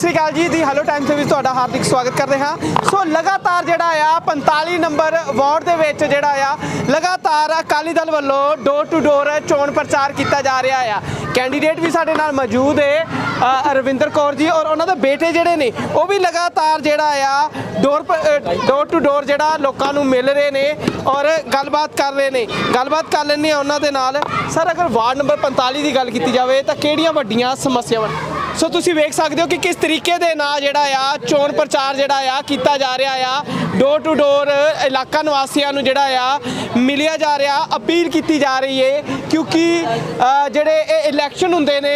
ਸਤਿ ਸ਼੍ਰੀ ਅਕਾਲ ਜੀ ਦੀ hello time ਦੇ ਵਿੱਚ ਤੁਹਾਡਾ ਹਾਰਦਿਕ ਸਵਾਗਤ ਕਰ ਰਿਹਾ। ਸੋ ਲਗਾਤਾਰ ਜਿਹੜਾ ਆ 45 ਨੰਬਰ ਵਾਰਡ ਦੇ ਵਿੱਚ ਜਿਹੜਾ ਆ, ਲਗਾਤਾਰ ਅਕਾਲੀ ਦਲ ਵੱਲੋਂ ਡੋਰ ਟੂ ਡੋਰ ਚੋਣ ਪ੍ਰਚਾਰ ਕੀਤਾ ਜਾ ਰਿਹਾ ਆ। ਕੈਂਡੀਡੇਟ ਵੀ ਸਾਡੇ ਨਾਲ ਮੌਜੂਦ ਹੈ ਰਵਿੰਦਰ ਕੌਰ ਜੀ ਔਰ ਉਹਨਾਂ ਦੇ ਬੇਟੇ ਜਿਹੜੇ ਨੇ, ਉਹ ਵੀ ਲਗਾਤਾਰ ਜਿਹੜਾ ਆ ਡੋਰ ਡੋਰ ਟੂ ਡੋਰ ਜਿਹੜਾ ਲੋਕਾਂ ਨੂੰ ਮਿਲ ਰਹੇ ਨੇ ਔਰ ਗੱਲਬਾਤ ਕਰ ਰਹੇ ਨੇ। ਗੱਲਬਾਤ ਕਰ ਲੈਂਦੇ ਆ ਉਹਨਾਂ ਦੇ ਨਾਲ। ਸਰ, ਅਗਰ ਵਾਰਡ ਨੰਬਰ 45 ਦੀ ਗੱਲ ਕੀਤੀ ਜਾਵੇ ਤਾਂ ਕਿਹੜੀਆਂ ਵੱਡੀਆਂ ਸਮੱਸਿਆਵਾਂ ਸੋ ਤੁਸੀਂ ਵੇਖ ਸਕਦੇ ਹੋ ਕਿ ਕਿਸ ਤਰੀਕੇ ਦੇ ਨਾਲ ਜਿਹੜਾ ਆ, ਚੋਣ ਪ੍ਰਚਾਰ ਜਿਹੜਾ ਆ ਕੀਤਾ ਜਾ ਰਿਹਾ ਆ। ਡੋਰ ਟੂ ਡੋਰ ਇਲਾਕਾ ਨਿਵਾਸੀਆਂ ਨੂੰ ਜਿਹੜਾ ਆ ਮਿਲਿਆ ਜਾ ਰਿਹਾ, ਅਪੀਲ ਕੀਤੀ ਜਾ ਰਹੀ ਹੈ ਕਿਉਂਕਿ ਜਿਹੜੇ ਇਹ ਇਲੈਕਸ਼ਨ ਹੁੰਦੇ ਨੇ,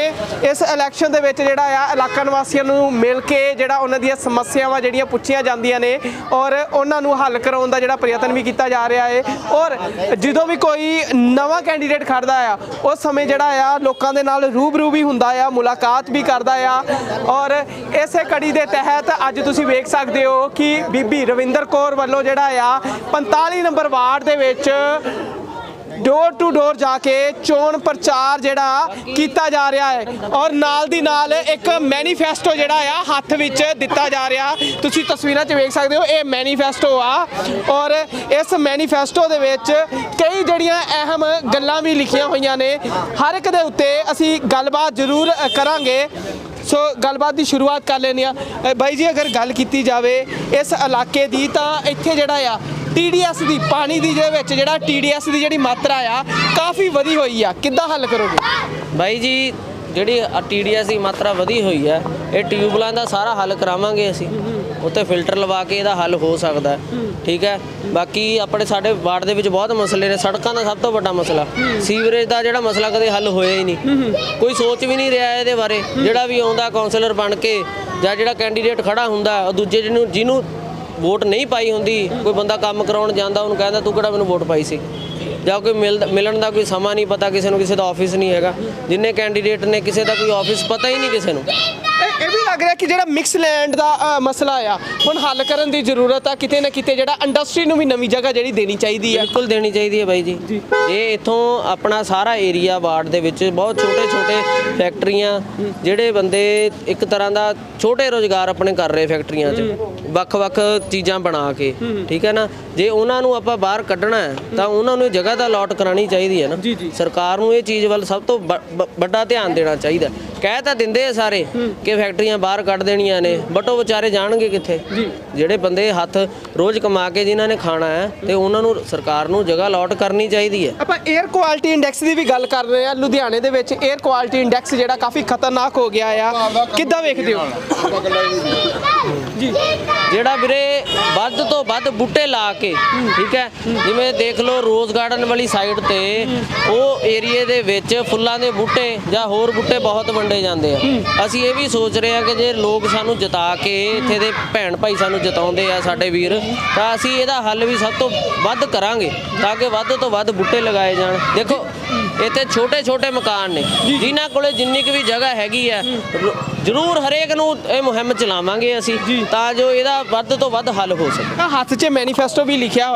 ਇਸ ਇਲੈਕਸ਼ਨ ਦੇ ਵਿੱਚ ਜਿਹੜਾ ਆ, ਇਲਾਕਾ ਨਿਵਾਸੀਆਂ ਨੂੰ ਮਿਲ ਕੇ ਜਿਹੜਾ ਉਹਨਾਂ ਦੀਆਂ ਸਮੱਸਿਆਵਾਂ ਜਿਹੜੀਆਂ ਪੁੱਛੀਆਂ ਜਾਂਦੀਆਂ ਨੇ ਔਰ ਉਹਨਾਂ ਨੂੰ ਹੱਲ ਕਰਾਉਣ ਦਾ ਜਿਹੜਾ ਪ੍ਰਯਤਨ ਵੀ ਕੀਤਾ ਜਾ ਰਿਹਾ ਹੈ ਔਰ ਜਦੋਂ ਵੀ ਕੋਈ ਨਵਾਂ ਕੈਂਡੀਡੇਟ ਖੜਦਾ ਆ, ਉਸ ਸਮੇਂ ਜਿਹੜਾ ਆ, ਲੋਕਾਂ ਦੇ ਨਾਲ ਰੂਬਰੂ ਵੀ ਹੁੰਦਾ ਆ, ਮੁਲਾਕਾਤ ਵੀ ਕਰ ਕਰਦਾ ਆ। ਔਰ ਇਸੇ ਕੜੀ ਦੇ ਤਹਿਤ ਅੱਜ ਤੁਸੀਂ ਵੇਖ ਸਕਦੇ ਹੋ ਕਿ ਬੀਬੀ ਰਵਿੰਦਰ ਕੌਰ ਵੱਲੋਂ ਜਿਹੜਾ ਆ 45 ਨੰਬਰ ਵਾਰਡ ਦੇ ਵਿੱਚ ਡੋਰ ਟੂ ਡੋਰ ਜਾ ਕੇ ਚੋਣ ਪ੍ਰਚਾਰ ਜਿਹੜਾ ਕੀਤਾ ਜਾ ਰਿਹਾ ਹੈ। ਔਰ ਨਾਲ ਦੀ ਨਾਲ ਇੱਕ ਮੈਨੀਫੈਸਟੋ ਜਿਹੜਾ ਆ, ਹੱਥ ਵਿੱਚ ਦਿੱਤਾ ਜਾ ਰਿਹਾ। ਤੁਸੀਂ ਤਸਵੀਰਾਂ 'ਚ ਵੇਖ ਸਕਦੇ ਹੋ, ਇਹ ਮੈਨੀਫੈਸਟੋ ਆ। ਔਰ ਇਸ ਮੈਨੀਫੈਸਟੋ ਦੇ ਵਿੱਚ ਕਈ ਜਿਹੜੀਆਂ ਅਹਿਮ ਗੱਲਾਂ ਵੀ ਲਿਖੀਆਂ ਹੋਈਆਂ ਨੇ। ਹਰ ਇੱਕ ਦੇ ਉੱਤੇ ਅਸੀਂ ਗੱਲਬਾਤ ਜ਼ਰੂਰ ਕਰਾਂਗੇ। ਸੋ ਗੱਲਬਾਤ ਦੀ ਸ਼ੁਰੂਆਤ ਕਰ ਲੈਂਦੇ ਆ ਬਾਈ ਜੀ, ਅਗਰ ਗੱਲ ਕੀਤੀ ਜਾਵੇ ਇਸ ਇਲਾਕੇ ਦੀ, ਤਾਂ ਇੱਥੇ ਜਿਹੜਾ ਆ ਟੀਡੀਐਸ ਦੀ, ਪਾਣੀ ਦੀ ਦੇ ਵਿੱਚ ਜਿਹੜਾ ਟੀਡੀਐਸ ਦੀ ਜਿਹੜੀ ਮਾਤਰਾ ਆ, ਕਾਫੀ ਵਧੀ ਹੋਈ ਆ। ਕਿੱਦਾਂ ਹੱਲ ਕਰੋਗੇ? ਬਾਈ ਜੀ, ਜਿਹੜੀ ਟੀਡੀਐਸ ਦੀ ਮਾਤਰਾ ਵਧੀ ਹੋਈ ਹੈ ਇਹ ਟਿਊਬਲਾਂ ਦਾ ਸਾਰਾ ਹੱਲ ਕਰਾਵਾਂਗੇ ਅਸੀਂ। ਉੱਤੇ ਫਿਲਟਰ ਲਵਾ ਕੇ ਇਹਦਾ ਹੱਲ ਹੋ ਸਕਦਾ ਠੀਕ ਹੈ? ਬਾਕੀ ਆਪਣੇ ਸਾਡੇ ਵਾਰਡ ਦੇ ਵਿੱਚ ਬਹੁਤ ਮਸਲੇ ਨੇ। ਸੜਕਾਂ ਦਾ ਸਭ ਤੋਂ ਵੱਡਾ ਮਸਲਾ। ਸੀਵਰੇਜ ਦਾ ਜਿਹੜਾ ਮਸਲਾ ਕਦੇ ਹੱਲ ਹੋਇਆ ਹੀ ਨਹੀਂ। ਕੋਈ ਸੋਚ ਵੀ ਨਹੀਂ ਰਿਹਾ ਇਹਦੇ ਬਾਰੇ। ਜਿਹੜਾ ਵੀ ਆਉਂਦਾ ਕਾਉਂਸਲਰ ਬਣ ਕੇ ਜਾਂ ਜਿਹੜਾ ਕੈਂਡੀਡੇਟ ਖੜਾ ਹੁੰਦਾ, ਉਹ ਦੂਜੇ ਜਿਹਨੂੰ ਜਿਹਨੂੰ ਵੋਟ ਨਹੀਂ ਪਾਈ ਹੁੰਦੀ, ਕੋਈ ਬੰਦਾ ਕੰਮ ਕਰਾਉਣ ਜਾਂਦਾ, ਉਹਨੂੰ ਕਹਿੰਦਾ ਤੂੰ ਕਿਹੜਾ ਮੈਨੂੰ ਵੋਟ ਪਾਈ ਸੀ? ਜਾਂ ਕੋਈ ਮਿਲ- ਮਿਲਣ ਦਾ ਕੋਈ ਸਮਾਂ ਨਹੀਂ ਪਤਾ, ਕਿਸੇ ਨੂੰ ਕਿਸੇ ਦਾ ਆਫਿਸ ਨਹੀਂ ਹੈਗਾ। ਜਿੰਨੇ ਕੈਂਡੀਡੇਟ ਨੇ, ਕਿਸੇ ਦਾ ਕੋਈ ਆਫਿਸ ਪਤਾ ਹੀ ਨਹੀਂ ਕਿਸੇ ਨੂੰ। ਲੱਗ ਰਿਹਾ ਕਿ ਜਿਹੜਾ ਮਿਕਸ ਲੈਂਡ ਦਾ ਅ, ਮਸਲਾ ਆ ਹੁਣ ਹੱਲ ਕਰਨ ਦੀ ਜ਼ਰੂਰਤ ਆ ਕਿਤੇ ਨਾ ਕਿਤੇ ਜਿਹੜਾ ਇੰਡਸਟਰੀ ਨੂੰ ਵੀ ਨਵੀਂ ਜਗ੍ਹਾ ਜਿਹੜੀ ਦੇਣੀ ਚਾਹੀਦੀ ਆ। ਬਿਲਕੁਲ ਦੇਣੀ ਚਾਹੀਦੀ ਹੈ ਬਾਈ ਜੀ। ਇਹ ਇਥੋਂ ਆਪਣਾ ਸਾਰਾ ਏਰੀਆ ਵਾਰਡ ਦੇ ਵਿੱਚ ਬਹੁਤ ਛੋਟੇ ਛੋਟੇ ਫੈਕਟਰੀਆਂ ਜਿਹੜੇ ਬੰਦੇ ਇੱਕ ਤਰ੍ਹਾਂ ਦਾ ਛੋਟੇ ਰੋਜ਼ਗਾਰ ਆਪਣੇ ਕਰ ਰਹੇ ਫੈਕਟਰੀਆਂ 'ਚ ਵੱਖ-ਵੱਖ ਚੀਜ਼ਾਂ ਬਣਾ ਕੇ ਠੀਕ ਹੈ ਨਾ? ਜੇ ਉਹਨਾਂ ਨੂੰ ਆਪਾਂ ਬਾਹਰ ਕੱਢਣਾ ਹੈ ਤਾਂ ਉਹਨਾਂ ਨੂੰ ਜਗ੍ਹਾ ਦਾ ਅਲਾਟ ਕਰਾਣੀ ਚਾਹੀਦੀ ਹੈ ਨਾ? ਸਰਕਾਰ ਨੂੰ ਇਹ ਚੀਜ਼ ਵੱਲ ਸਭ ਤੋਂ ਵੱਡਾ ਧਿਆਨ ਦੇਣਾ ਚਾਹੀਦਾ ਕਹਿ ਤਾਂ ਦਿੰਦੇ ਆ ਸਾਰੇ ਕਿ ਫੈਕਟਰੀਆਂ ਬਾਹਰ ਕੱਢ ਦੇਣੀਆਂ ਨੇ ਬਟ ਉਹ ਵਿਚਾਰੇ ਜਾਣਗੇ ਕਿੱਥੇ? ਜਿਹੜੇ ਬੰਦੇ ਹੱਥ ਰੋਜ਼ ਕਮਾ ਕੇ ਜਿਨ੍ਹਾਂ ਨੇ ਖਾਣਾ ਹੈ ਤੇ ਉਹਨਾਂ ਨੂੰ ਸਰਕਾਰ ਨੂੰ ਜਗ੍ਹਾ ਅਲਾਟ ਕਰਨੀ ਚਾਹੀਦੀ ਹੈ। ਆਪਾਂ 에ਅਰ ਕੁਆਲਿਟੀ ਇੰਡੈਕਸ ਦੀ ਵੀ ਗੱਲ ਕਰ ਰਹੇ ਆ ਲੁਧਿਆਣੇ ਦੇ ਵਿੱਚ 에ਅਰ ਕੁਆਲਿਟੀ ਇੰਡੈਕਸ ਜਿਹੜਾ ਕਾਫੀ ਖਤਰਨਾਕ ਹੋ ਗਿਆ ਆ। ਕਿੱਦਾਂ ਵੇਖਦੇ ਹੋ? ਜੀ। ਜਿਹੜਾ ਵੀਰੇ ਵੱਧ ਤੋਂ ਵੱਧ ਬੂਟੇ ਲਾ ਕੇ ਠੀਕ ਹੈ ਜਿਵੇਂ ਦੇਖ ਲਓ ਰੋਜ਼ ਗਾਰਡਨ ਵਾਲੀ ਸਾਈਡ ਤੇ ਉਹ ਏਰੀਏ ਦੇ ਵਿੱਚ ਫੁੱਲਾਂ ਦੇ ਬੂਟੇ ਜਾਂ ਹੋਰ ਬੂਟੇ ਬਹੁਤ ਵੰਡੇ ਜਾਂਦੇ ਆ। ਅਸੀਂ ਇਹ ਵੀ ਸੋਚ ਰਹੇ ਆ ਕਿ ਜੇ ਲੋਕ ਸਾਨੂੰ ਜਿਤਾ ਕੇ ਇੱਥੇ ਦੇ ਭੈਣ ਭਾਈ ਸਾਨੂੰ ਜਿਤਾਉਂਦੇ ਆ ਸਾਡੇ ਵੀਰ ਤਾਂ ਅਸੀਂ ਇਹਦਾ ਹੱਲ ਵੀ ਸਭ ਤੋਂ ਵੱਧ ਕਰਾਂਗੇ ਤਾਂ ਕਿ ਵੱਧ ਤੋਂ ਵੱਧ ਬੂਟੇ ਲਗਾਏ ਜਾਣ। ਦੇਖੋ ਇੱਥੇ ਛੋਟੇ ਛੋਟੇ ਮਕਾਨ ਨੇ ਜਿਨ੍ਹਾਂ ਕੋਲੇ ਜਿੰਨੀ ਕੁ ਵੀ ਜਗ੍ਹਾ ਹੈਗੀ ਆ ਜ਼ਰੂਰ ਹਰੇਕ ਨੂੰ ਇਹ ਮੁਹਿੰਮ ਚਲਾਵਾਂਗੇ ਅਸੀਂ ਤਾਂ ਜੋ ਇਹਦਾ ਵੱਧ ਤੋਂ ਵੱਧ ਹੱਲ ਹੋ ਸਕੇ। ਹੱਥ 'ਚ ਮੈਨੀਫੈਸਟੋ ਵੀ ਲਿਖਿਆ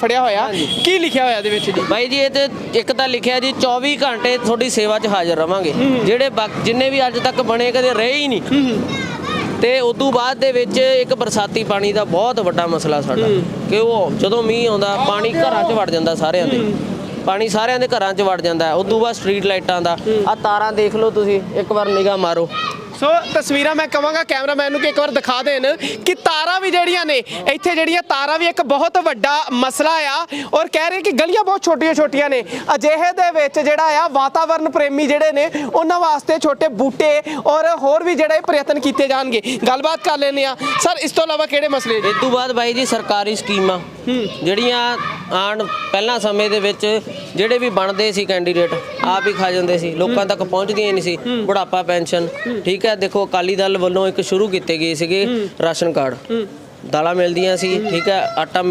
ਫੜਿਆ ਹੋਇਆ। ਕੀ ਲਿਖਿਆ ਹੋਇਆ ਇਹਦੇ ਵਿੱਚ ਜੀ? ਬਾਈ ਜੀ ਇਹ ਤੇ ਇੱਕ ਤਾਂ ਲਿਖਿਆ ਜੀ 24 ਘੰਟੇ ਤੁਹਾਡੀ ਸੇਵਾ 'ਚ ਹਾਜ਼ਰ ਰਵਾਂਗੇ। ਜਿਹੜੇ ਜਿੰਨੇ ਵੀ ਅੱਜ ਤੱਕ ਬਣੇ ਕਦੇ ਰਹੇ ਹੀ ਨਹੀਂ। ਤੇ ਉਦੋਂ ਬਾਅਦ ਦੇ ਵਿੱਚ ਇੱਕ ਬਰਸਾਤੀ ਪਾਣੀ ਦਾ ਬਹੁਤ ਵੱਡਾ ਮਸਲਾ ਸਾਡਾ ਕਿ ਉਹ ਜਦੋਂ ਮੀਂਹ ਆਉਂਦਾ ਪਾਣੀ ਘਰਾਂ 'ਚ ਵੜ ਜਾਂਦਾ ਸਾਰਿਆਂ ਦੇ। ਪਾਣੀ ਸਾਰਿਆਂ ਦੇ ਘਰਾਂ 'ਚ ਵੜ ਜਾਂਦਾ। ਉਦੋਂ ਬਾਅਦ ਸਟਰੀਟ ਲਾਈਟਾਂ ਦਾ ਆ ਤਾਰਾਂ ਦੇਖ ਲਓ ਤੁਸੀਂ ਇੱਕ ਵਾਰ ਨਿਗਾਹ ਮਾਰੋ। ਸੋ ਤਸਵੀਰਾਂ ਮੈਂ ਕਵਾਂਗਾ ਕੈਮਰਾਮੈਨ ਨੂੰ ਕਿ ਇੱਕ ਵਾਰ ਦਿਖਾ ਦੇਣ ਕਿ ਤਾਰਾਂ ਵੀ ਜਿਹੜੀਆਂ ਨੇ ਇੱਥੇ ਜਿਹੜੀਆਂ ਤਾਰਾਂ ਵੀ ਇੱਕ ਬਹੁਤ ਵੱਡਾ ਮਸਲਾ ਆ ਔਰ ਕਹਿ ਰਹੇ ਕਿ ਗਲੀਆਂ ਬਹੁਤ ਛੋਟੀਆਂ ਛੋਟੀਆਂ ਨੇ। ਅਜਿਹੇ ਦੇ ਵਿੱਚ ਜਿਹੜਾ ਆ ਵਾਤਾਵਰਣ ਪ੍ਰੇਮੀ ਜਿਹੜੇ ਨੇ ਉਹਨਾਂ ਵਾਸਤੇ ਛੋਟੇ ਬੂਟੇ ਔਰ ਹੋਰ ਵੀ ਜਿਹੜੇ ਪ੍ਰਯਤਨ ਕੀਤੇ ਜਾਣਗੇ। ਗੱਲਬਾਤ ਕਰ ਲੈਂਦੇ ਆ ਸਰ ਇਸ ਤੋਂ ਇਲਾਵਾ ਕਿਹੜੇ ਮਸਲੇ ਜੀ ਇਸ ਤੋਂ ਬਾਅਦ ਬਾਈ ਜੀ ਸਰਕਾਰੀ ਸਕੀਮਾਂ। ਜਿਹੜੀਆਂ ਆਣ ਪਹਿਲਾਂ ਸਮੇਂ ਦੇ ਵਿੱਚ ਜਿਹੜੇ ਵੀ ਬਣਦੇ ਸੀ ਕੈਂਡੀਡੇਟ ਆਪ ਹੀ ਖਾ ਜਾਂਦੇ ਸੀ। ਲੋਕਾਂ ਤੱਕ ਪਹੁੰਚਦੀਆਂ ਹੀ ਨਹੀਂ ਸੀ। ਬੁਢਾਪਾ ਪੈਨਸ਼ਨ। ਠੀਕ ਹੈ ਦੇਖੋ ਅਕਾਲੀ ਦਲ ਵੱਲੋਂ ਇੱਕ ਸ਼ੁਰੂ ਕੀਤੇ ਗਏ ਸੀਗੇ ਰਾਸ਼ਨ ਕਾਰਡ। ਦਾਲਾਂ ਮਿਲਦੀਆਂ ਸੀ ਠੀਕ ਹੈ ਆਟਾ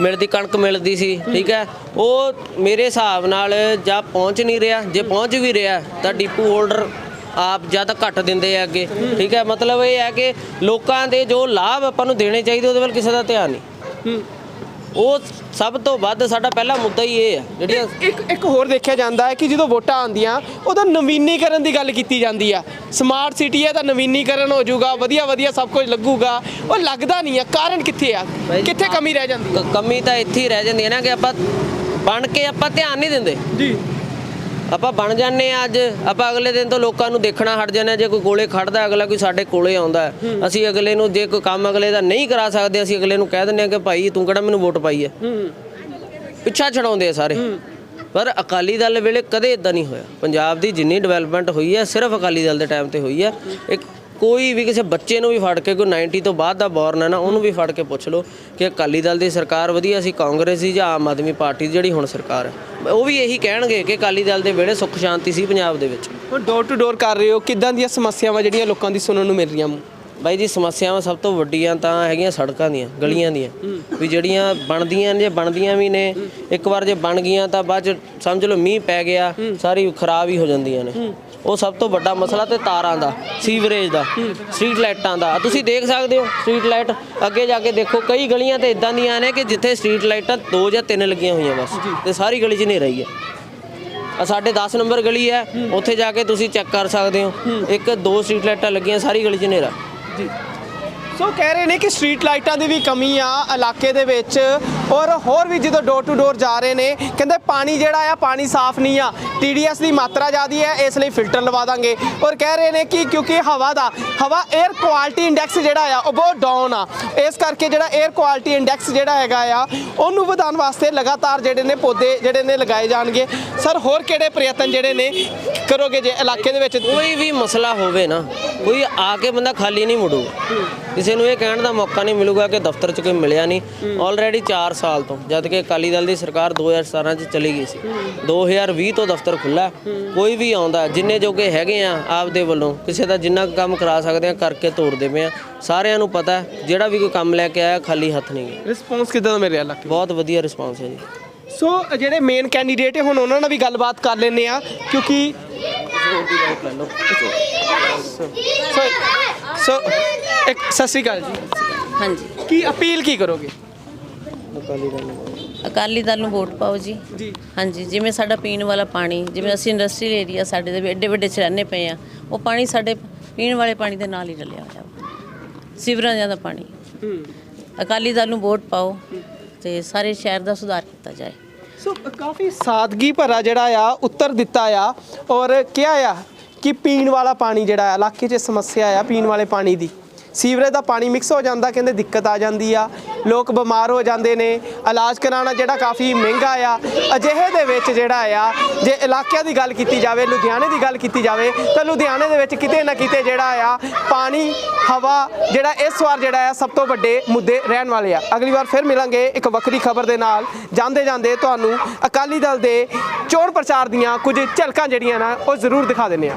ਮਿਲਦੀ ਕਣਕ ਮਿਲਦੀ ਸੀ ਠੀਕ ਹੈ। ਉਹ ਮੇਰੇ ਹਿਸਾਬ ਨਾਲ ਜਾਂ ਪਹੁੰਚ ਨਹੀਂ ਰਿਹਾ ਜੇ ਪਹੁੰਚ ਵੀ ਰਿਹਾ ਤਾਂ ਡਿਪੂ ਹੋਲਡਰ ਆਪ ਜ਼ਿਆਦਾ ਘੱਟ ਦਿੰਦੇ ਆ ਅੱਗੇ ਠੀਕ ਹੈ। ਮਤਲਬ ਇਹ ਹੈ ਕਿ ਲੋਕਾਂ ਦੇ ਜੋ ਲਾਭ ਆਪਾਂ ਨੂੰ ਦੇਣੇ ਚਾਹੀਦੇ ਉਹਦੇ ਵੱਲ ਕਿਸੇ ਦਾ ਧਿਆਨ ਨਹੀਂ। ਉਹ ਸਭ ਤੋਂ ਵੱਧ ਸਾਡਾ ਪਹਿਲਾ ਮੁੱਦਾ ਹੀ ਇਹ ਆ ਜਿਹੜੀਆਂ ਇੱਕ ਇੱਕ ਹੋਰ ਦੇਖਿਆ ਜਾਂਦਾ ਹੈ ਕਿ ਜਦੋਂ ਵੋਟਾਂ ਆਉਂਦੀਆਂ ਉਦੋਂ ਨਵੀਨੀਕਰਨ ਦੀ ਗੱਲ ਕੀਤੀ ਜਾਂਦੀ ਆ। ਸਮਾਰਟ ਸਿਟੀ ਹੈ ਤਾਂ ਨਵੀਨੀਕਰਨ ਹੋ ਜਾਊਗਾ ਵਧੀਆ ਵਧੀਆ ਸਭ ਕੁਝ ਲੱਗੂਗਾ। ਉਹ ਲੱਗਦਾ ਨਹੀਂ ਆ ਕਾਰਨ ਕਿੱਥੇ ਆ? ਕਿੱਥੇ ਕਮੀ ਰਹਿ ਜਾਂਦੀ ਹੈ ਕਮੀ ਤਾਂ ਇੱਥੇ ਹੀ ਰਹਿ ਜਾਂਦੀ ਹੈ ਨਾ ਕਿ ਆਪਾਂ ਬਣ ਕੇ ਆਪਾਂ ਧਿਆਨ ਨਹੀਂ ਦਿੰਦੇ। ਜੀ। ਆਪਾਂ ਬਣ ਜਾਂਦੇ ਆ ਅੱਜ ਆਪਾਂ ਅਗਲੇ ਦਿਨ ਤੋਂ ਲੋਕਾਂ ਨੂੰ ਦੇਖਣਾ ਹਟ ਜਾਂਦੇ ਹਾਂ ਜੇ ਕੋਈ ਕੋਲੇ ਖੜਦਾ ਅਗਲਾ ਕੋਈ ਸਾਡੇ ਕੋਲੇ ਆਉਂਦਾ। ਅਸੀਂ ਅਗਲੇ ਨੂੰ ਜੇ ਕੋਈ ਕੰਮ ਅਗਲੇ ਦਾ ਨਹੀਂ ਕਰਾ ਸਕਦੇ ਅਸੀਂ ਅਗਲੇ ਨੂੰ ਕਹਿ ਦਿੰਦੇ ਆ ਕਿ ਭਾਈ ਤੂੰ ਕਿਹੜਾ ਮੈਨੂੰ ਵੋਟ ਪਾਈ ਹੂੰ? ਪਿੱਛਾ ਛਡਾਉਂਦੇ ਆ ਸਾਰੇ। ਪਰ ਅਕਾਲੀ ਦਲ ਵੇਲੇ ਕਦੇ ਇਦਾਂ ਨਹੀਂ ਹੋਇਆ। ਪੰਜਾਬ ਦੀ ਜਿੰਨੀ ਡਿਵੈਲਪਮੈਂਟ ਹੋਈ ਹੈ ਸਿਰਫ ਅਕਾਲੀ ਦਲ ਦੇ ਟਾਈਮ ਤੇ ਹੋਈ ਹੈ। ਇੱਕ ਕੋਈ ਵੀ ਕਿਸੇ ਬੱਚੇ ਨੂੰ ਵੀ ਫੜ ਕੇ, ਕੋਈ 90 ਤੋਂ ਬਾਅਦ ਦਾ ਬੋਰਨ ਹੈ ਨਾ, ਉਹਨੂੰ ਵੀ ਫੜ ਕੇ ਪੁੱਛ ਲਓ ਕਿ ਅਕਾਲੀ ਦਲ ਦੀ ਸਰਕਾਰ ਵਧੀਆ ਸੀ, ਕਾਂਗਰਸ ਦੀ ਜਾਂ ਆਮ ਆਦਮੀ ਪਾਰਟੀ ਦੀ ਜਿਹੜੀ ਹੁਣ ਸਰਕਾਰ ਹੈ। ਉਹ ਵੀ ਇਹੀ ਕਹਿਣਗੇ ਕਿ ਅਕਾਲੀ ਦਲ ਦੇ ਵੇਲੇ ਸੁੱਖ ਸ਼ਾਂਤੀ ਸੀ ਪੰਜਾਬ ਦੇ ਵਿੱਚ। ਹੁਣ ਡੋਰ ਟੂ ਡੋਰ ਕਰ ਰਹੇ ਹੋ, ਕਿੱਦਾਂ ਦੀਆਂ ਸਮੱਸਿਆਵਾਂ ਜਿਹੜੀਆਂ ਲੋਕਾਂ ਦੀ ਸੁਣਨ ਨੂੰ ਮਿਲ ਰਹੀਆਂ ਬਾਈ ਜੀ ਸਮੱਸਿਆਵਾਂ ਸਭ ਤੋਂ ਵੱਡੀਆਂ ਤਾਂ ਹੈਗੀਆਂ ਸੜਕਾਂ ਦੀਆਂ ਗਲੀਆਂ ਦੀਆਂ। ਵੀ ਜਿਹੜੀਆਂ ਬਣਦੀਆਂ ਨੇ ਜੇ ਬਣਦੀਆਂ ਵੀ ਨੇ ਇੱਕ ਵਾਰ ਜੇ ਬਣ ਗਈਆਂ ਤਾਂ ਬਾਅਦ ਚ ਸਮਝ ਲਓ ਮੀਂਹ ਪੈ ਗਿਆ ਸਾਰੀ ਖਰਾਬ ਹੀ ਹੋ ਜਾਂਦੀਆਂ ਨੇ। ਉਹ ਸਭ ਤੋਂ ਵੱਡਾ ਮਸਲਾ ਤੇ ਤਾਰਾਂ ਦਾ ਸੀਵਰੇਜ ਦਾ ਸਟਰੀਟ ਲਾਈਟਾਂ ਦਾ। ਤੁਸੀਂ ਦੇਖ ਸਕਦੇ ਹੋ ਸਟਰੀਟ ਲਾਈਟ ਅੱਗੇ ਜਾ ਕੇ ਦੇਖੋ ਕਈ ਗਲੀਆਂ ਤੇ ਇਦਾਂ ਦੀਆਂ ਨੇ ਕਿ ਜਿੱਥੇ ਸਟਰੀਟ ਲਾਈਟਾਂ ਦੋ ਜਾਂ ਤਿੰਨ ਲੱਗੀਆਂ ਹੋਈਆਂ ਬਸ ਤੇ ਸਾਰੀ ਗਲੀ 'ਚ ਨਹੀਂ ਰਹੀ ਹੈ। ਆ ਸਾਡੇ 10 ਨੰਬਰ ਗਲੀ ਹੈ ਉੱਥੇ ਜਾ ਕੇ ਤੁਸੀਂ ਚੈੱਕ ਕਰ ਸਕਦੇ ਹੋ। ਇੱਕ ਦੋ ਸਟਰੀਟ ਲਾਈਟਾਂ ਲੱਗੀਆਂ ਸਾਰੀ ਗਲੀ 'ਚ ਹਨੇਰਾ। ਜੀ। ਸੋ ਕਹਿ ਰਹੇ ਨੇ ਕਿ ਸਟਰੀਟ ਲਾਈਟਾਂ ਦੀ ਵੀ ਕਮੀ ਆ, ਇਲਾਕੇ ਦੇ ਵਿੱਚ। ਔਰ ਹੋਰ ਵੀ ਜਦੋਂ ਡੋਰ ਟੂ ਡੋਰ ਜਾ ਰਹੇ ਨੇ, ਕਹਿੰਦੇ ਪਾਣੀ ਜਿਹੜਾ ਆ, ਪਾਣੀ ਸਾਫ਼ ਨਹੀਂ ਆ। TDS ਦੀ ਮਾਤਰਾ ਜ਼ਿਆਦੀ ਹੈ ਇਸ ਲਈ ਫਿਲਟਰ ਲਵਾ ਦਾਂਗੇ। ਔਰ ਕਹਿ ਰਹੇ ਨੇ ਕਿ ਕਿਉਂਕਿ ਹਵਾ ਦਾ, ਹਵਾ 에ਅਰ ਕੁਆਲਿਟੀ ਇੰਡੈਕਸ ਜਿਹੜਾ ਆ, ਉਹ ਬਹੁਤ ਡਾਊਨ ਆ। ਇਸ ਕਰਕੇ ਜਿਹੜਾ 에ਅਰ ਕੁਆਲਿਟੀ ਇੰਡੈਕਸ ਜਿਹੜਾ ਹੈਗਾ ਆ, ਉਹਨੂੰ ਵਧਾਉਣ ਵਾਸਤੇ ਲਗਾਤਾਰ ਜਿਹੜੇ ਨੇ ਪੌਦੇ ਜਿਹੜੇ ਨੇ ਲਗਾਏ ਜਾਣਗੇ। ਸਰ ਹੋਰ ਕਿਹੜੇ ਪ੍ਰਯਤਨ ਜਿਹੜੇ ਨੇ? ਕਰੋਗੇ ਜੇ ਇਲਾਕੇ ਦੇ ਵਿੱਚ? ਕੋਈ ਵੀ ਮਸਲਾ ਹੋਵੇ ਨਾ ਕੋਈ ਆ ਕੇ ਬੰਦਾ ਖਾਲੀ ਨਹੀਂ ਮੁੜੂਗਾ ਕਿਸੇ ਨੂੰ ਇਹ ਕਹਿਣ ਦਾ ਮੌਕਾ ਨਹੀਂ ਮਿਲੂਗਾ ਕਿ ਦਫ਼ਤਰ 'ਚ ਕੋਈ ਮਿਲਿਆ ਨਹੀਂ। ਆਲਰੇਡੀ 4 ਸਾਲ ਤੋਂ ਜਦ ਕਿ ਅਕਾਲੀ ਦਲ ਦੀ ਸਰਕਾਰ 2017 'ਚ ਚਲੀ ਗਈ ਸੀ। 2020 ਤੋਂ ਦਫ਼ਤਰ ਖੁੱਲਾ ਕੋਈ ਵੀ ਆਉਂਦਾ ਜਿੰਨੇ ਜੋਗੇ ਹੈਗੇ ਆ ਆਪਦੇ ਵੱਲੋਂ ਕਿਸੇ ਦਾ ਜਿੰਨਾ ਕੰਮ ਕਰਾ ਸਕਦੇ ਆ ਕਰਕੇ ਤੋਰਦੇ ਪਏ ਆ। ਸਾਰਿਆਂ ਨੂੰ ਪਤਾ ਜਿਹੜਾ ਵੀ ਕੋਈ ਕੰਮ ਲੈ ਕੇ ਆਇਆ ਖਾਲੀ ਹੱਥ ਨਹੀਂ ਗਿਆ ਰਿਸਪੌਂਸ ਕਿਦਾਂ ਦਾ ਮਿਲ ਰਿਹਾ ਇਲਾਕੇ ਬਹੁਤ ਵਧੀਆ ਰਿਸਪਾਂਸ ਹੈ ਜੀ। ਸੋ ਜਿਹੜੇ ਮੇਨ ਕੈਂਡੀਡੇਟ ਹੈ ਹੁਣ ਉਹਨਾਂ ਨਾਲ ਵੀ ਗੱਲਬਾਤ ਕਰ ਲੈਂਦੇ ਆ ਕਿਉਂਕਿ ਸੋ ਸੋ ਇੱਕ ਸਤਿ ਸ਼੍ਰੀ ਅਕਾਲ ਜੀ। ਹਾਂਜੀ। ਕੀ ਅਪੀਲ ਕੀ ਕਰੋਗੇ? ਅਕਾਲੀ ਦਲ ਨੂੰ ਵੋਟ ਪਾਓ ਜੀ। ਜੀ। ਹਾਂਜੀ ਜਿਵੇਂ ਸਾਡਾ ਪੀਣ ਵਾਲਾ ਪਾਣੀ ਜਿਵੇਂ ਅਸੀਂ ਇੰਡਸਟਰੀਅਲ ਏਰੀਆ ਸਾਡੇ ਦੇ ਵੀ ਐਡੇ ਵੱਡੇ ਚ ਰਹਿੰਦੇ ਪਏ ਆ ਉਹ ਪਾਣੀ ਸਾਡੇ ਪੀਣ ਵਾਲੇ ਪਾਣੀ ਦੇ ਨਾਲ ਹੀ ਰਲਿਆ ਹੋਇਆ। ਵਾ ਸਿਵਰਾਂ ਦਾ ਪਾਣੀ। ਹੂੰ। ਅਕਾਲੀ ਦਲ ਨੂੰ ਵੋਟ ਪਾਓ ਤੇ ਸਾਰੇ ਸ਼ਹਿਰ ਦਾ ਸੁਧਾਰ ਕੀਤਾ ਜਾਏ। ਸੋ ਕਾਫੀ ਸਾਦਗੀ ਭਰਾ ਜਿਹੜਾ ਆ, ਉੱਤਰ ਦਿੱਤਾ ਆ ਔਰ ਕਿਹਾ ਆ ਕਿ ਪੀਣ ਵਾਲਾ ਪਾਣੀ ਜਿਹੜਾ ਆ, ਇਲਾਕੇ 'ਚ ਸਮੱਸਿਆ ਆ ਪੀਣ ਵਾਲੇ ਪਾਣੀ ਦੀ। ਸੀਵਰੇਜ ਦਾ ਪਾਣੀ ਮਿਕਸ ਹੋ ਜਾਂਦਾ, ਕਹਿੰਦੇ ਦਿੱਕਤ ਆ ਜਾਂਦੀ ਆ। ਲੋਕ ਬਿਮਾਰ ਹੋ ਜਾਂਦੇ ਨੇ। ਇਲਾਜ ਕਰਾਉਣਾ ਜਿਹੜਾ ਕਾਫੀ ਮਹਿੰਗਾ ਆ। ਅਜਿਹੇ ਦੇ ਵਿੱਚ ਜਿਹੜਾ ਆ, ਜੇ ਇਲਾਕਿਆਂ ਦੀ ਗੱਲ ਕੀਤੀ ਜਾਵੇ, ਲੁਧਿਆਣੇ ਦੀ ਗੱਲ ਕੀਤੀ ਜਾਵੇ, ਤਾਂ ਲੁਧਿਆਣੇ ਦੇ ਵਿੱਚ ਕਿਤੇ ਨਾ ਕਿਤੇ ਜਿਹੜਾ ਆ, ਪਾਣੀ, ਹਵਾ ਜਿਹੜਾ ਇਸ ਵਾਰ ਜਿਹੜਾ ਆ, ਸਭ ਤੋਂ ਵੱਡੇ ਮੁੱਦੇ ਰਹਿਣ ਵਾਲੇ ਆ। ਅਗਲੀ ਵਾਰ ਫਿਰ ਮਿਲਾਂਗੇ ਇੱਕ ਵੱਖਰੀ ਖਬਰ ਦੇ ਨਾਲ। ਜਾਂਦੇ ਜਾਂਦੇ ਤੁਹਾਨੂੰ ਅਕਾਲੀ ਦਲ ਦੇ ਚੋਣ ਪ੍ਰਚਾਰ ਦੀਆਂ ਕੁਝ ਝਲਕਾਂ ਜਿਹੜੀਆਂ ਨਾ, ਉਹ ਜ਼ਰੂਰ ਦਿਖਾ ਦਿੰਨੇ ਆ